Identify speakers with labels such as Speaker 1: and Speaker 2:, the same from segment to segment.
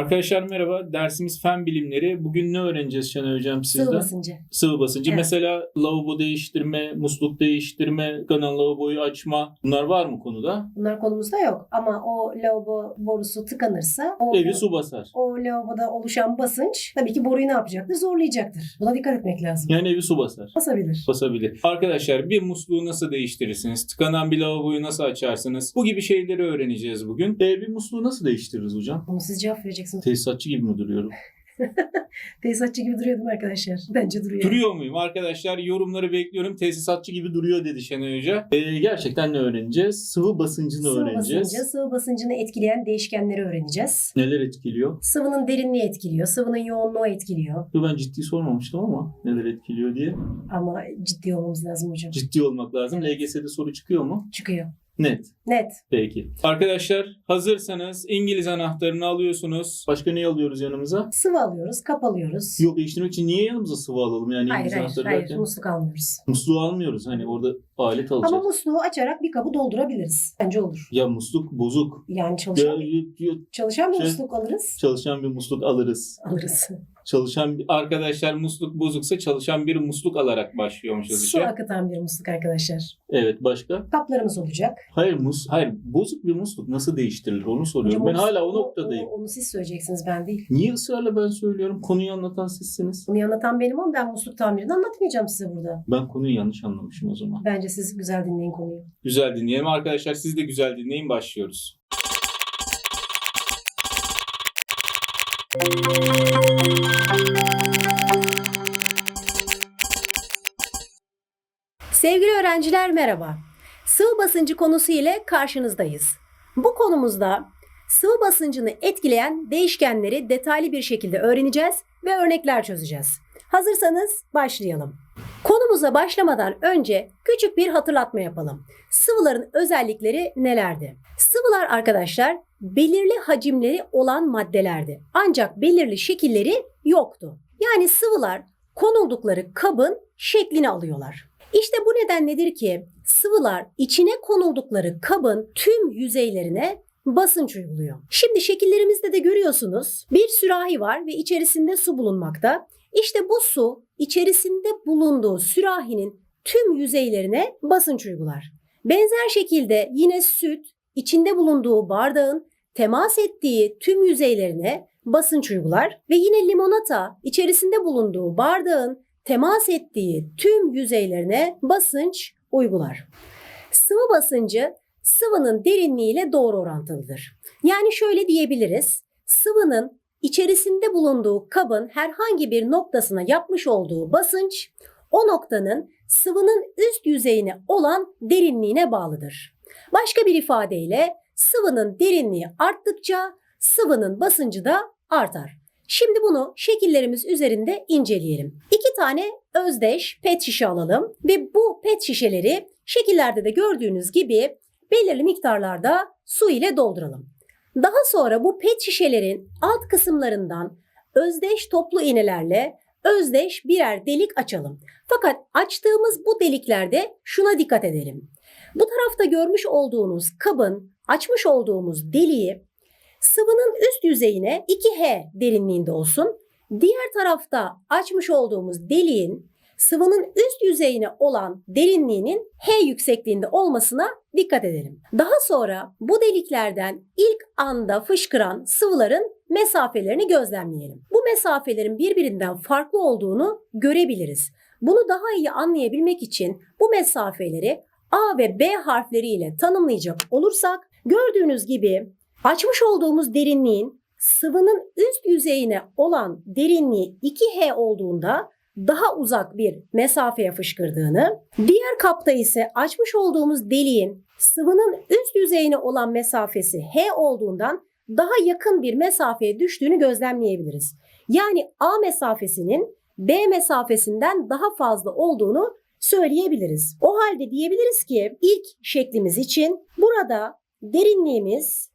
Speaker 1: Arkadaşlar merhaba. Dersimiz fen bilimleri. Bugün ne öğreneceğiz Şenay Hocam sizden?
Speaker 2: Sıvı basıncı.
Speaker 1: Sıvı basıncı.
Speaker 2: Evet.
Speaker 1: Mesela lavabo değiştirme, musluk değiştirme, kanal lavaboyu açma. Bunlar var mı konuda?
Speaker 2: Bunlar konumuzda yok ama o lavabo borusu tıkanırsa o,
Speaker 1: Evi su basar.
Speaker 2: o lavaboda oluşan basınç tabii ki boruyu ne yapacaktır? Zorlayacaktır. Buna dikkat etmek lazım.
Speaker 1: Yani evi su basar.
Speaker 2: Basabilir.
Speaker 1: Basabilir. Arkadaşlar bir musluğu nasıl değiştirirsiniz? Tıkanan bir lavaboyu nasıl açarsınız? Bu gibi şeyleri öğreneceğiz bugün. E, bir musluğu nasıl değiştiririz hocam?
Speaker 2: Bunu siz cevap vereceksiniz.
Speaker 1: Tesisatçı gibi mi duruyorum?
Speaker 2: Tesisatçı gibi duruyor değil mi arkadaşlar? Bence duruyor.
Speaker 1: Duruyor muyum? Arkadaşlar yorumları bekliyorum. Tesisatçı gibi duruyor dedi Şenay Hoca. E, gerçekten ne öğreneceğiz? Sıvı basıncını
Speaker 2: Sıvı
Speaker 1: öğreneceğiz.
Speaker 2: basıncı, sıvı basıncını etkileyen değişkenleri öğreneceğiz.
Speaker 1: Neler etkiliyor?
Speaker 2: Sıvının derinliği etkiliyor, sıvının yoğunluğu etkiliyor.
Speaker 1: Yo, Ben ciddi sormamıştım ama neler etkiliyor diye.
Speaker 2: Ama ciddi olmamız lazım hocam.
Speaker 1: Ciddi olmak lazım. LGS'de soru çıkıyor mu?
Speaker 2: Çıkıyor.
Speaker 1: Net.
Speaker 2: Net.
Speaker 1: Peki. Arkadaşlar hazırsanız İngiliz anahtarını alıyorsunuz. Başka ne alıyoruz yanımıza?
Speaker 2: Sıvı alıyoruz, kap alıyoruz.
Speaker 1: Yok değiştirmek için niye yanımıza sıvı alalım yani
Speaker 2: hayır
Speaker 1: İngiliz
Speaker 2: hayır,
Speaker 1: anahtarı
Speaker 2: hayır.
Speaker 1: derken?
Speaker 2: Musluk almıyoruz.
Speaker 1: Musluğu almıyoruz. Hani orada alet alacağız.
Speaker 2: Ama musluğu açarak bir kabı doldurabiliriz. Bence olur.
Speaker 1: Ya musluk bozuk.
Speaker 2: Yani
Speaker 1: Ya,
Speaker 2: çalışan,
Speaker 1: ya-
Speaker 2: çalışan bir
Speaker 1: şey-
Speaker 2: musluk alırız.
Speaker 1: çalışan bir musluk alırız.
Speaker 2: Alırız.
Speaker 1: Çalışan arkadaşlar musluk bozuksa çalışan bir musluk alarak başlıyormuşuz
Speaker 2: Su
Speaker 1: işe.
Speaker 2: akıtan bir musluk arkadaşlar.
Speaker 1: Evet başka?
Speaker 2: Kaplarımız olacak.
Speaker 1: Hayır mus hayır bozuk bir musluk nasıl değiştirilir onu soruyorum.
Speaker 2: Hocam
Speaker 1: ben hala o noktadayım.
Speaker 2: Onu, onu siz söyleyeceksiniz ben değil.
Speaker 1: Niye ısrarla ben söylüyorum? Konuyu anlatan sizsiniz.
Speaker 2: Bunu anlatan benim ama ben musluk tamirini anlatmayacağım size burada.
Speaker 1: Ben konuyu yanlış anlamışım o zaman.
Speaker 2: Bence siz güzel dinleyin konuyu.
Speaker 1: Güzel dinleyelim arkadaşlar. Siz de güzel dinleyin. Başlıyoruz.
Speaker 2: Sevgili öğrenciler merhaba. Sıvı basıncı konusu ile karşınızdayız. Bu konumuzda sıvı basıncını etkileyen değişkenleri detaylı bir şekilde öğreneceğiz ve örnekler çözeceğiz. Hazırsanız başlayalım. Konumuza başlamadan önce küçük bir hatırlatma yapalım. Sıvıların özellikleri nelerdi? Sıvılar arkadaşlar belirli hacimleri olan maddelerdi. Ancak belirli şekilleri yoktu. Yani sıvılar konuldukları kabın şeklini alıyorlar. İşte bu neden nedir ki sıvılar içine konuldukları kabın tüm yüzeylerine basınç uyguluyor. Şimdi şekillerimizde de görüyorsunuz bir sürahi var ve içerisinde su bulunmakta. İşte bu su içerisinde bulunduğu sürahinin tüm yüzeylerine basınç uygular. Benzer şekilde yine süt içinde bulunduğu bardağın temas ettiği tüm yüzeylerine basınç uygular ve yine limonata içerisinde bulunduğu bardağın temas ettiği tüm yüzeylerine basınç uygular. Sıvı basıncı sıvının derinliğiyle doğru orantılıdır. Yani şöyle diyebiliriz. Sıvının içerisinde bulunduğu kabın herhangi bir noktasına yapmış olduğu basınç o noktanın sıvının üst yüzeyine olan derinliğine bağlıdır. Başka bir ifadeyle sıvının derinliği arttıkça sıvının basıncı da artar. Şimdi bunu şekillerimiz üzerinde inceleyelim. İki tane özdeş pet şişe alalım ve bu pet şişeleri şekillerde de gördüğünüz gibi belirli miktarlarda su ile dolduralım. Daha sonra bu pet şişelerin alt kısımlarından özdeş toplu iğnelerle özdeş birer delik açalım. Fakat açtığımız bu deliklerde şuna dikkat edelim. Bu tarafta görmüş olduğunuz kabın açmış olduğumuz deliği sıvının üst yüzeyine 2H derinliğinde olsun. Diğer tarafta açmış olduğumuz deliğin sıvının üst yüzeyine olan derinliğinin H yüksekliğinde olmasına dikkat edelim. Daha sonra bu deliklerden ilk anda fışkıran sıvıların mesafelerini gözlemleyelim. Bu mesafelerin birbirinden farklı olduğunu görebiliriz. Bunu daha iyi anlayabilmek için bu mesafeleri A ve B harfleriyle tanımlayacak olursak gördüğünüz gibi açmış olduğumuz derinliğin sıvının üst yüzeyine olan derinliği 2H olduğunda daha uzak bir mesafeye fışkırdığını, diğer kapta ise açmış olduğumuz deliğin sıvının üst yüzeyine olan mesafesi H olduğundan daha yakın bir mesafeye düştüğünü gözlemleyebiliriz. Yani A mesafesinin B mesafesinden daha fazla olduğunu söyleyebiliriz. O halde diyebiliriz ki ilk şeklimiz için burada derinliğimiz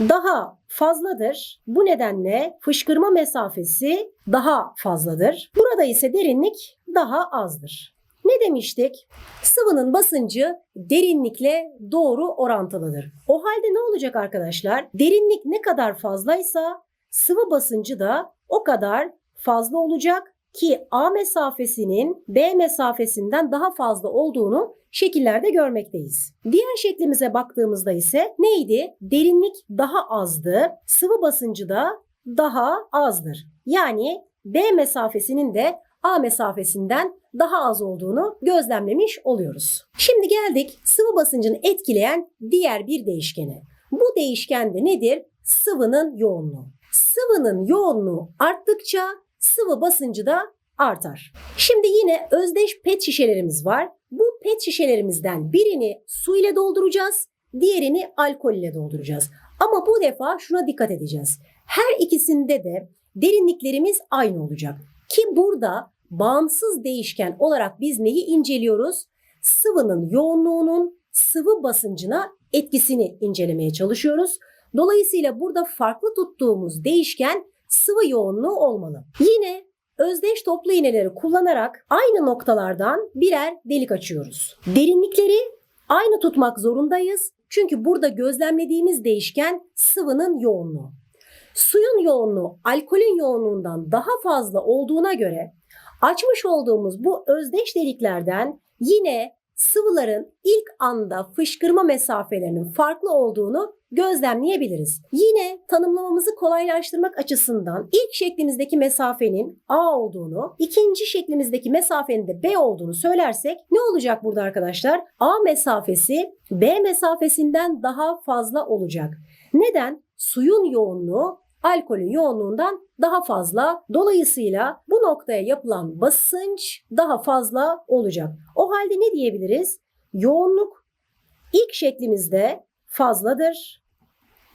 Speaker 2: daha fazladır. Bu nedenle fışkırma mesafesi daha fazladır. Burada ise derinlik daha azdır. Ne demiştik? Sıvının basıncı derinlikle doğru orantılıdır. O halde ne olacak arkadaşlar? Derinlik ne kadar fazlaysa sıvı basıncı da o kadar fazla olacak ki A mesafesinin B mesafesinden daha fazla olduğunu şekillerde görmekteyiz. Diğer şeklimize baktığımızda ise neydi? Derinlik daha azdı, sıvı basıncı da daha azdır. Yani B mesafesinin de A mesafesinden daha az olduğunu gözlemlemiş oluyoruz. Şimdi geldik sıvı basıncını etkileyen diğer bir değişkene. Bu değişken de nedir? Sıvının yoğunluğu. Sıvının yoğunluğu arttıkça sıvı basıncı da artar. Şimdi yine özdeş pet şişelerimiz var. Bu pet şişelerimizden birini su ile dolduracağız, diğerini alkol ile dolduracağız. Ama bu defa şuna dikkat edeceğiz. Her ikisinde de derinliklerimiz aynı olacak. Ki burada bağımsız değişken olarak biz neyi inceliyoruz? Sıvının yoğunluğunun sıvı basıncına etkisini incelemeye çalışıyoruz. Dolayısıyla burada farklı tuttuğumuz değişken sıvı yoğunluğu olmalı. Yine özdeş toplu iğneleri kullanarak aynı noktalardan birer delik açıyoruz. Derinlikleri aynı tutmak zorundayız. Çünkü burada gözlemlediğimiz değişken sıvının yoğunluğu. Suyun yoğunluğu alkolün yoğunluğundan daha fazla olduğuna göre açmış olduğumuz bu özdeş deliklerden yine sıvıların ilk anda fışkırma mesafelerinin farklı olduğunu gözlemleyebiliriz. Yine tanımlamamızı kolaylaştırmak açısından ilk şeklimizdeki mesafenin A olduğunu, ikinci şeklimizdeki mesafenin de B olduğunu söylersek ne olacak burada arkadaşlar? A mesafesi B mesafesinden daha fazla olacak. Neden? Suyun yoğunluğu alkolün yoğunluğundan daha fazla. Dolayısıyla bu noktaya yapılan basınç daha fazla olacak. O halde ne diyebiliriz? Yoğunluk ilk şeklimizde fazladır.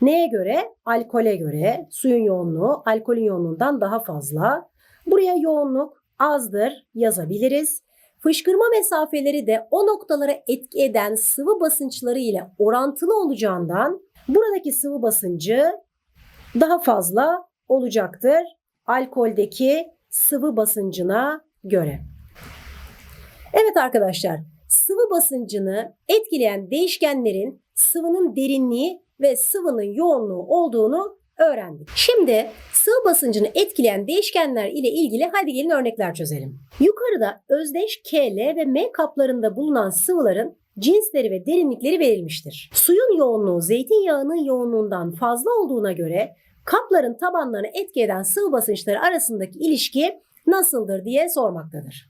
Speaker 2: Neye göre? Alkole göre. Suyun yoğunluğu alkolün yoğunluğundan daha fazla. Buraya yoğunluk azdır yazabiliriz. Fışkırma mesafeleri de o noktalara etki eden sıvı basınçları ile orantılı olacağından buradaki sıvı basıncı daha fazla olacaktır alkoldeki sıvı basıncına göre. Evet arkadaşlar, sıvı basıncını etkileyen değişkenlerin sıvının derinliği ve sıvının yoğunluğu olduğunu öğrendik. Şimdi sıvı basıncını etkileyen değişkenler ile ilgili hadi gelin örnekler çözelim. Yukarıda özdeş KL ve M kaplarında bulunan sıvıların cinsleri ve derinlikleri verilmiştir. Suyun yoğunluğu zeytinyağının yoğunluğundan fazla olduğuna göre kapların tabanlarını etki eden sıvı basınçları arasındaki ilişki nasıldır diye sormaktadır.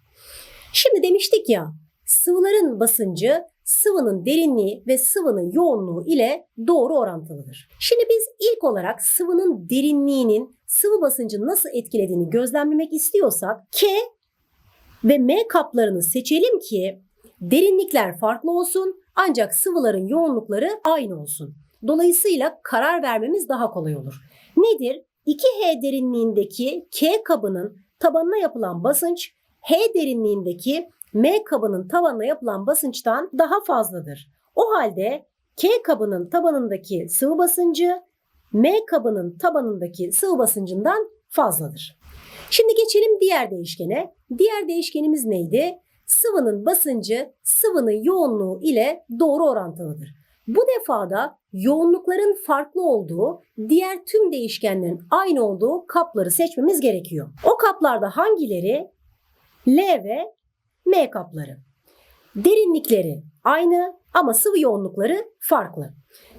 Speaker 2: Şimdi demiştik ya sıvıların basıncı sıvının derinliği ve sıvının yoğunluğu ile doğru orantılıdır. Şimdi biz ilk olarak sıvının derinliğinin sıvı basıncını nasıl etkilediğini gözlemlemek istiyorsak K ve M kaplarını seçelim ki derinlikler farklı olsun ancak sıvıların yoğunlukları aynı olsun. Dolayısıyla karar vermemiz daha kolay olur. Nedir? 2H derinliğindeki K kabının tabanına yapılan basınç H derinliğindeki M kabının tabanına yapılan basınçtan daha fazladır. O halde K kabının tabanındaki sıvı basıncı M kabının tabanındaki sıvı basıncından fazladır. Şimdi geçelim diğer değişkene. Diğer değişkenimiz neydi? Sıvının basıncı sıvının yoğunluğu ile doğru orantılıdır. Bu defada yoğunlukların farklı olduğu, diğer tüm değişkenlerin aynı olduğu kapları seçmemiz gerekiyor. O kaplarda hangileri? L ve M kapları. Derinlikleri aynı ama sıvı yoğunlukları farklı.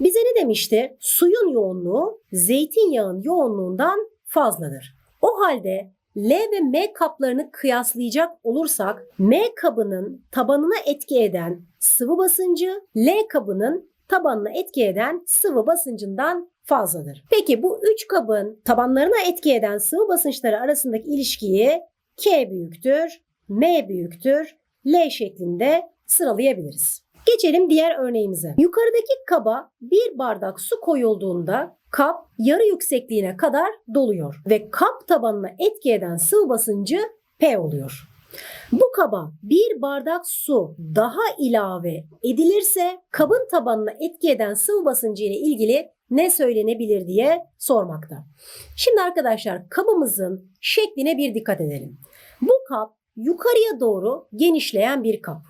Speaker 2: Bize ne demişti? Suyun yoğunluğu zeytinyağın yoğunluğundan fazladır. O halde L ve M kaplarını kıyaslayacak olursak M kabının tabanına etki eden sıvı basıncı L kabının tabanına etki eden sıvı basıncından fazladır. Peki bu üç kabın tabanlarına etki eden sıvı basınçları arasındaki ilişkiyi K büyüktür, M büyüktür, L şeklinde sıralayabiliriz. Geçelim diğer örneğimize. Yukarıdaki kaba bir bardak su koyulduğunda kap yarı yüksekliğine kadar doluyor ve kap tabanına etki eden sıvı basıncı P oluyor. Bu kaba bir bardak su daha ilave edilirse kabın tabanına etki eden sıvı basıncı ile ilgili ne söylenebilir diye sormakta. Şimdi arkadaşlar kabımızın şekline bir dikkat edelim. Bu kap yukarıya doğru genişleyen bir kap.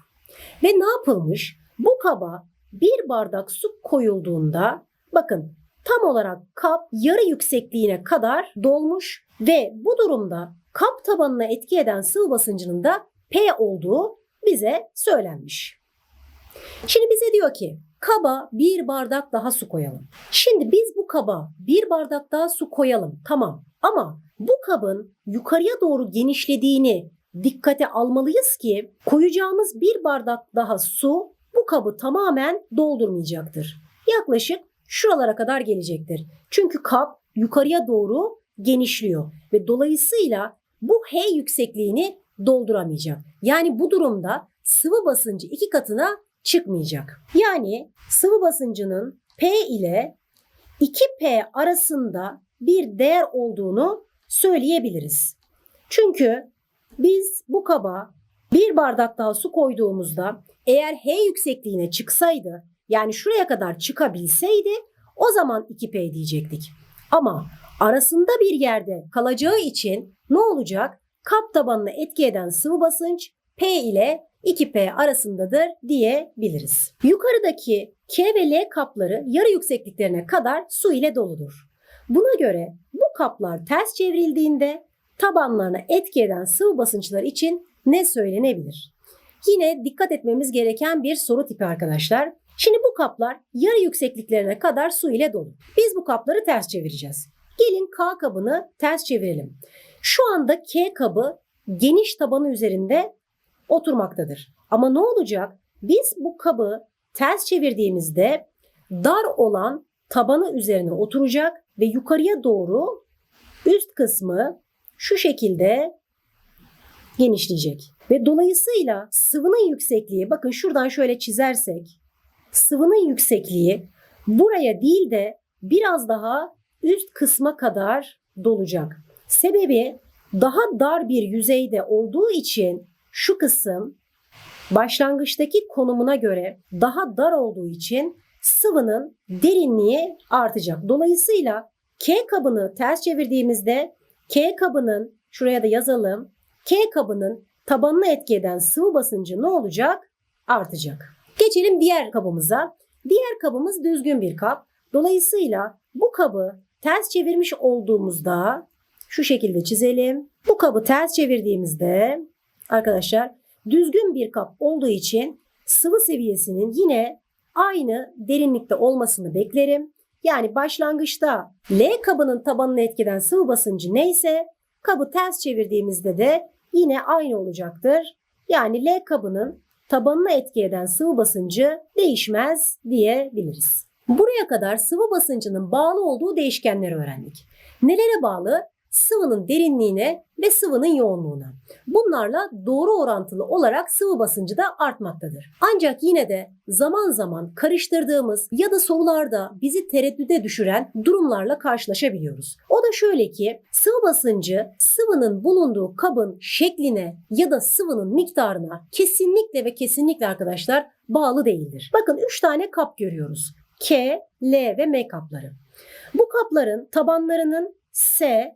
Speaker 2: Ve ne yapılmış? Bu kaba bir bardak su koyulduğunda bakın tam olarak kap yarı yüksekliğine kadar dolmuş ve bu durumda kap tabanına etki eden sıvı basıncının da P olduğu bize söylenmiş. Şimdi bize diyor ki kaba bir bardak daha su koyalım. Şimdi biz bu kaba bir bardak daha su koyalım tamam ama bu kabın yukarıya doğru genişlediğini dikkate almalıyız ki koyacağımız bir bardak daha su bu kabı tamamen doldurmayacaktır. Yaklaşık şuralara kadar gelecektir. Çünkü kap yukarıya doğru genişliyor ve dolayısıyla bu H yüksekliğini dolduramayacak. Yani bu durumda sıvı basıncı iki katına çıkmayacak. Yani sıvı basıncının P ile 2P arasında bir değer olduğunu söyleyebiliriz. Çünkü biz bu kaba bir bardak daha su koyduğumuzda eğer H yüksekliğine çıksaydı yani şuraya kadar çıkabilseydi o zaman 2P diyecektik. Ama arasında bir yerde kalacağı için ne olacak? Kap tabanına etki eden sıvı basınç P ile 2P arasındadır diyebiliriz. Yukarıdaki K ve L kapları yarı yüksekliklerine kadar su ile doludur. Buna göre bu kaplar ters çevrildiğinde tabanlarına etki eden sıvı basınçlar için ne söylenebilir? Yine dikkat etmemiz gereken bir soru tipi arkadaşlar. Şimdi bu kaplar yarı yüksekliklerine kadar su ile dolu. Biz bu kapları ters çevireceğiz. Gelin K kabını ters çevirelim. Şu anda K kabı geniş tabanı üzerinde oturmaktadır. Ama ne olacak? Biz bu kabı ters çevirdiğimizde dar olan tabanı üzerine oturacak ve yukarıya doğru üst kısmı şu şekilde genişleyecek. Ve dolayısıyla sıvının yüksekliği bakın şuradan şöyle çizersek sıvının yüksekliği buraya değil de biraz daha üst kısma kadar dolacak. Sebebi daha dar bir yüzeyde olduğu için şu kısım başlangıçtaki konumuna göre daha dar olduğu için sıvının derinliği artacak. Dolayısıyla K kabını ters çevirdiğimizde K kabının şuraya da yazalım. K kabının tabanına etki eden sıvı basıncı ne olacak? Artacak. Geçelim diğer kabımıza. Diğer kabımız düzgün bir kap. Dolayısıyla bu kabı ters çevirmiş olduğumuzda şu şekilde çizelim. Bu kabı ters çevirdiğimizde arkadaşlar düzgün bir kap olduğu için sıvı seviyesinin yine aynı derinlikte olmasını beklerim. Yani başlangıçta L kabının tabanını etkeden sıvı basıncı neyse kabı ters çevirdiğimizde de yine aynı olacaktır. Yani L kabının tabanına etki eden sıvı basıncı değişmez diyebiliriz. Buraya kadar sıvı basıncının bağlı olduğu değişkenleri öğrendik. Nelere bağlı? Sıvının derinliğine ve sıvının yoğunluğuna. Bunlarla doğru orantılı olarak sıvı basıncı da artmaktadır. Ancak yine de zaman zaman karıştırdığımız ya da sorularda bizi tereddüde düşüren durumlarla karşılaşabiliyoruz. O da şöyle ki sıvı basıncı sıvının bulunduğu kabın şekline ya da sıvının miktarına kesinlikle ve kesinlikle arkadaşlar bağlı değildir. Bakın 3 tane kap görüyoruz. K, L ve M kapları. Bu kapların tabanlarının S,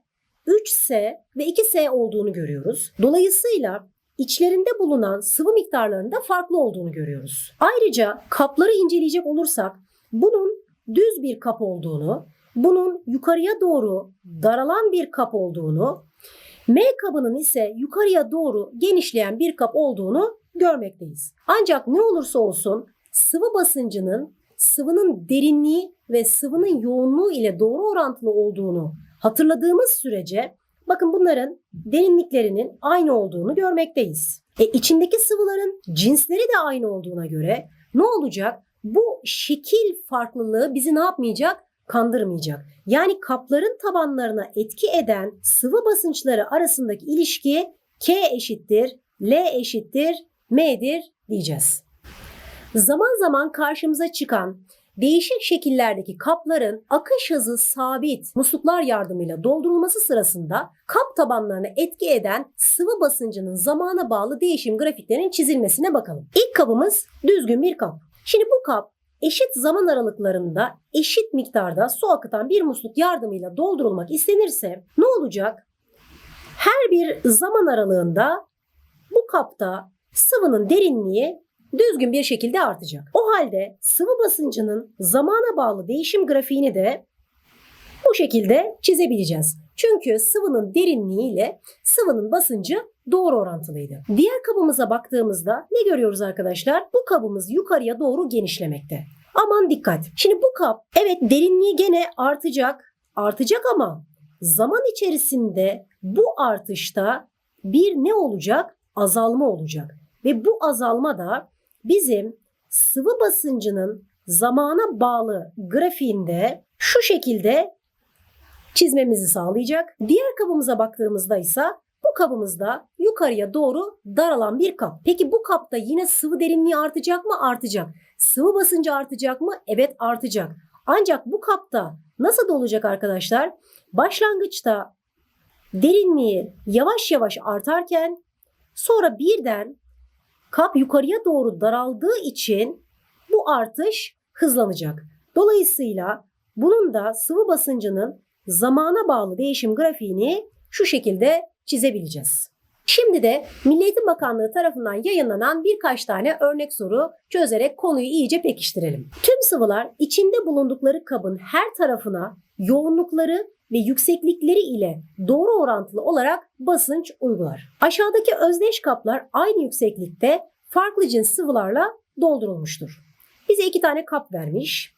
Speaker 2: 3S ve 2S olduğunu görüyoruz. Dolayısıyla içlerinde bulunan sıvı miktarlarında farklı olduğunu görüyoruz. Ayrıca kapları inceleyecek olursak bunun düz bir kap olduğunu, bunun yukarıya doğru daralan bir kap olduğunu, M kabının ise yukarıya doğru genişleyen bir kap olduğunu görmekteyiz. Ancak ne olursa olsun sıvı basıncının sıvının derinliği ve sıvının yoğunluğu ile doğru orantılı olduğunu hatırladığımız sürece bakın bunların derinliklerinin aynı olduğunu görmekteyiz. E içindeki sıvıların cinsleri de aynı olduğuna göre ne olacak? Bu şekil farklılığı bizi ne yapmayacak? Kandırmayacak. Yani kapların tabanlarına etki eden sıvı basınçları arasındaki ilişki K eşittir, L eşittir, M'dir diyeceğiz. Zaman zaman karşımıza çıkan değişik şekillerdeki kapların akış hızı sabit musluklar yardımıyla doldurulması sırasında kap tabanlarına etki eden sıvı basıncının zamana bağlı değişim grafiklerinin çizilmesine bakalım. İlk kabımız düzgün bir kap. Şimdi bu kap eşit zaman aralıklarında eşit miktarda su akıtan bir musluk yardımıyla doldurulmak istenirse ne olacak? Her bir zaman aralığında bu kapta sıvının derinliği düzgün bir şekilde artacak. O halde sıvı basıncının zamana bağlı değişim grafiğini de Bu şekilde çizebileceğiz. Çünkü sıvının derinliği ile sıvının basıncı doğru orantılıydı. Diğer kabımıza baktığımızda ne görüyoruz arkadaşlar? Bu kabımız yukarıya doğru genişlemekte. Aman dikkat. Şimdi bu kap evet derinliği gene artacak. Artacak ama zaman içerisinde bu artışta bir ne olacak? Azalma olacak. Ve bu azalma da bizim sıvı basıncının zamana bağlı grafiğinde şu şekilde çizmemizi sağlayacak. Diğer kabımıza baktığımızda ise bu kabımızda yukarıya doğru daralan bir kap. Peki bu kapta yine sıvı derinliği artacak mı? Artacak. Sıvı basıncı artacak mı? Evet artacak. Ancak bu kapta nasıl olacak arkadaşlar? Başlangıçta derinliği yavaş yavaş artarken sonra birden kap yukarıya doğru daraldığı için bu artış hızlanacak. Dolayısıyla bunun da sıvı basıncının zamana bağlı değişim grafiğini şu şekilde çizebileceğiz. Şimdi de Milli Eğitim Bakanlığı tarafından yayınlanan birkaç tane örnek soru çözerek konuyu iyice pekiştirelim. Tüm sıvılar içinde bulundukları kabın her tarafına yoğunlukları ve yükseklikleri ile doğru orantılı olarak basınç uygular. Aşağıdaki özdeş kaplar aynı yükseklikte farklı cins sıvılarla doldurulmuştur. Bize iki tane kap vermiş.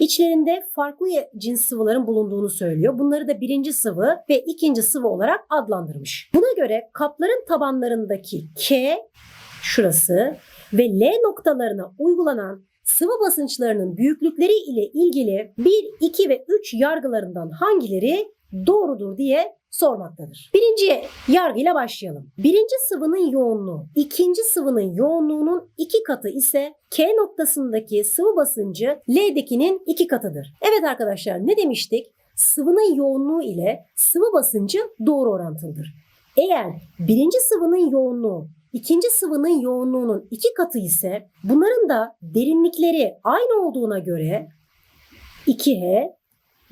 Speaker 2: İçlerinde farklı cins sıvıların bulunduğunu söylüyor. Bunları da birinci sıvı ve ikinci sıvı olarak adlandırmış. Buna göre kapların tabanlarındaki K, şurası ve L noktalarına uygulanan sıvı basınçlarının büyüklükleri ile ilgili 1, 2 ve 3 yargılarından hangileri doğrudur diye sormaktadır. Birinci yargıyla başlayalım. Birinci sıvının yoğunluğu, ikinci sıvının yoğunluğunun iki katı ise K noktasındaki sıvı basıncı L'dekinin iki katıdır. Evet arkadaşlar ne demiştik? Sıvının yoğunluğu ile sıvı basıncı doğru orantılıdır. Eğer birinci sıvının yoğunluğu ikinci sıvının yoğunluğunun iki katı ise bunların da derinlikleri aynı olduğuna göre 2H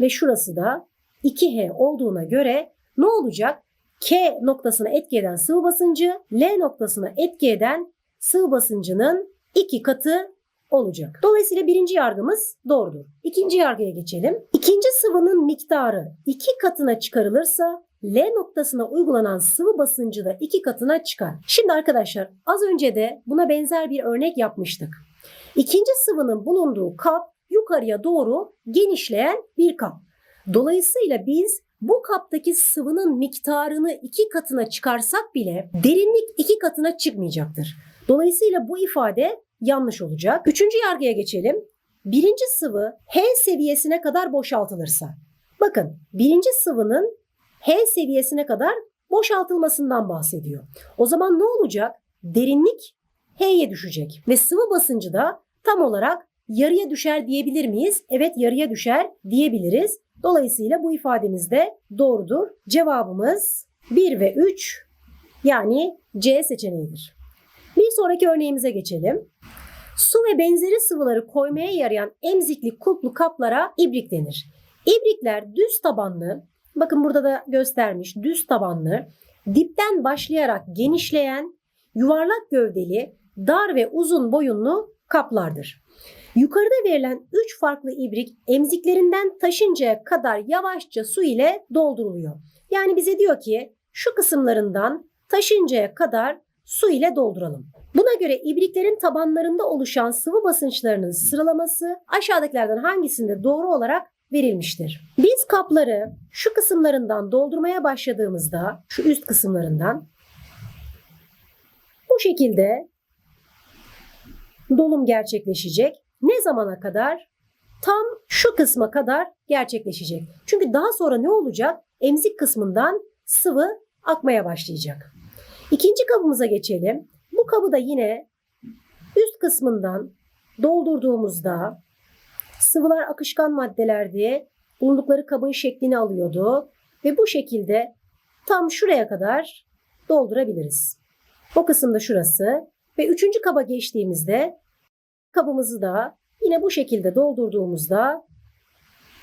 Speaker 2: ve şurası da 2H olduğuna göre ne olacak? K noktasına etki eden sıvı basıncı L noktasına etki eden sıvı basıncının iki katı olacak. Dolayısıyla birinci yargımız doğrudur. İkinci yargıya geçelim. İkinci sıvının miktarı iki katına çıkarılırsa L noktasına uygulanan sıvı basıncı da iki katına çıkar. Şimdi arkadaşlar az önce de buna benzer bir örnek yapmıştık. İkinci sıvının bulunduğu kap yukarıya doğru genişleyen bir kap. Dolayısıyla biz bu kaptaki sıvının miktarını iki katına çıkarsak bile derinlik iki katına çıkmayacaktır. Dolayısıyla bu ifade yanlış olacak. Üçüncü yargıya geçelim. Birinci sıvı H seviyesine kadar boşaltılırsa. Bakın birinci sıvının H seviyesine kadar boşaltılmasından bahsediyor. O zaman ne olacak? Derinlik H'ye düşecek ve sıvı basıncı da tam olarak yarıya düşer diyebilir miyiz? Evet yarıya düşer diyebiliriz. Dolayısıyla bu ifademiz de doğrudur. Cevabımız 1 ve 3 yani C seçeneğidir. Bir sonraki örneğimize geçelim. Su ve benzeri sıvıları koymaya yarayan emzikli kulplu kaplara ibrik denir. İbrikler düz tabanlı, bakın burada da göstermiş düz tabanlı, dipten başlayarak genişleyen, yuvarlak gövdeli, dar ve uzun boyunlu kaplardır. Yukarıda verilen 3 farklı ibrik emziklerinden taşıncaya kadar yavaşça su ile dolduruluyor. Yani bize diyor ki şu kısımlarından taşıncaya kadar su ile dolduralım. Buna göre ibriklerin tabanlarında oluşan sıvı basınçlarının sıralaması aşağıdakilerden hangisinde doğru olarak verilmiştir. Biz kapları şu kısımlarından doldurmaya başladığımızda şu üst kısımlarından bu şekilde dolum gerçekleşecek. Ne zamana kadar? Tam şu kısma kadar gerçekleşecek. Çünkü daha sonra ne olacak? Emzik kısmından sıvı akmaya başlayacak. İkinci kabımıza geçelim. Bu kabı da yine üst kısmından doldurduğumuzda sıvılar akışkan maddelerdi. Bulundukları kabın şeklini alıyordu ve bu şekilde tam şuraya kadar doldurabiliriz. O kısımda şurası ve üçüncü kaba geçtiğimizde kabımızı da yine bu şekilde doldurduğumuzda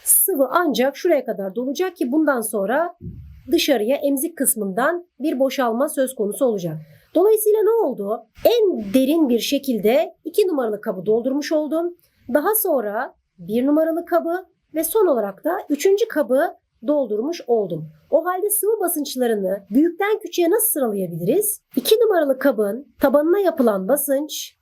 Speaker 2: sıvı ancak şuraya kadar dolacak ki bundan sonra dışarıya emzik kısmından bir boşalma söz konusu olacak. Dolayısıyla ne oldu? En derin bir şekilde 2 numaralı kabı doldurmuş oldum. Daha sonra 1 numaralı kabı ve son olarak da üçüncü kabı doldurmuş oldum. O halde sıvı basınçlarını büyükten küçüğe nasıl sıralayabiliriz? 2 numaralı kabın tabanına yapılan basınç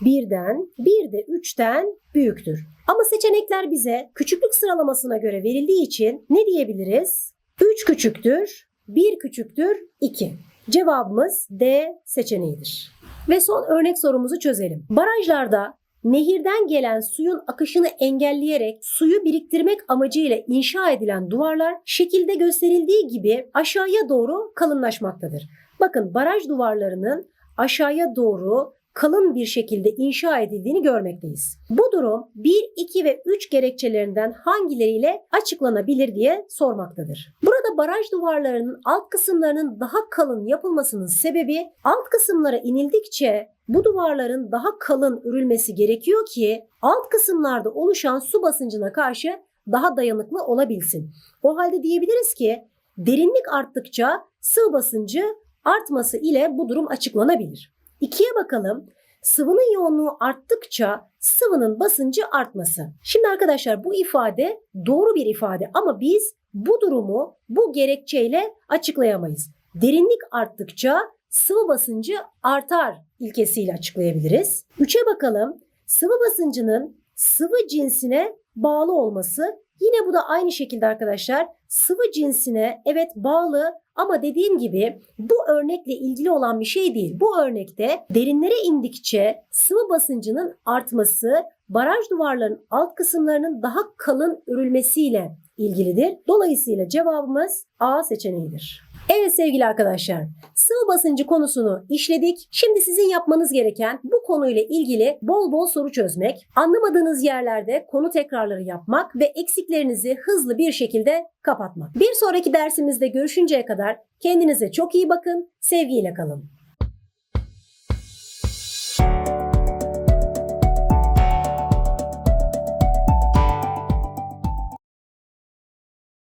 Speaker 2: birden, bir de 3'ten büyüktür. Ama seçenekler bize küçüklük sıralamasına göre verildiği için ne diyebiliriz? 3 küçüktür, 1 küçüktür, 2. Cevabımız D seçeneğidir. Ve son örnek sorumuzu çözelim. Barajlarda nehirden gelen suyun akışını engelleyerek suyu biriktirmek amacıyla inşa edilen duvarlar şekilde gösterildiği gibi aşağıya doğru kalınlaşmaktadır. Bakın baraj duvarlarının aşağıya doğru kalın bir şekilde inşa edildiğini görmekteyiz. Bu durum 1, 2 ve 3 gerekçelerinden hangileriyle açıklanabilir diye sormaktadır. Burada baraj duvarlarının alt kısımlarının daha kalın yapılmasının sebebi alt kısımlara inildikçe bu duvarların daha kalın örülmesi gerekiyor ki alt kısımlarda oluşan su basıncına karşı daha dayanıklı olabilsin. O halde diyebiliriz ki derinlik arttıkça sıvı basıncı artması ile bu durum açıklanabilir. İkiye bakalım. Sıvının yoğunluğu arttıkça sıvının basıncı artması. Şimdi arkadaşlar bu ifade doğru bir ifade ama biz bu durumu bu gerekçeyle açıklayamayız. Derinlik arttıkça sıvı basıncı artar ilkesiyle açıklayabiliriz. Üçe bakalım. Sıvı basıncının sıvı cinsine bağlı olması yine bu da aynı şekilde arkadaşlar sıvı cinsine evet bağlı ama dediğim gibi bu örnekle ilgili olan bir şey değil. Bu örnekte derinlere indikçe sıvı basıncının artması baraj duvarlarının alt kısımlarının daha kalın örülmesiyle ilgilidir. Dolayısıyla cevabımız A seçeneğidir. Evet sevgili arkadaşlar, sıvı basıncı konusunu işledik. Şimdi sizin yapmanız gereken bu konuyla ilgili bol bol soru çözmek, anlamadığınız yerlerde konu tekrarları yapmak ve eksiklerinizi hızlı bir şekilde kapatmak. Bir sonraki dersimizde görüşünceye kadar kendinize çok iyi bakın, sevgiyle kalın.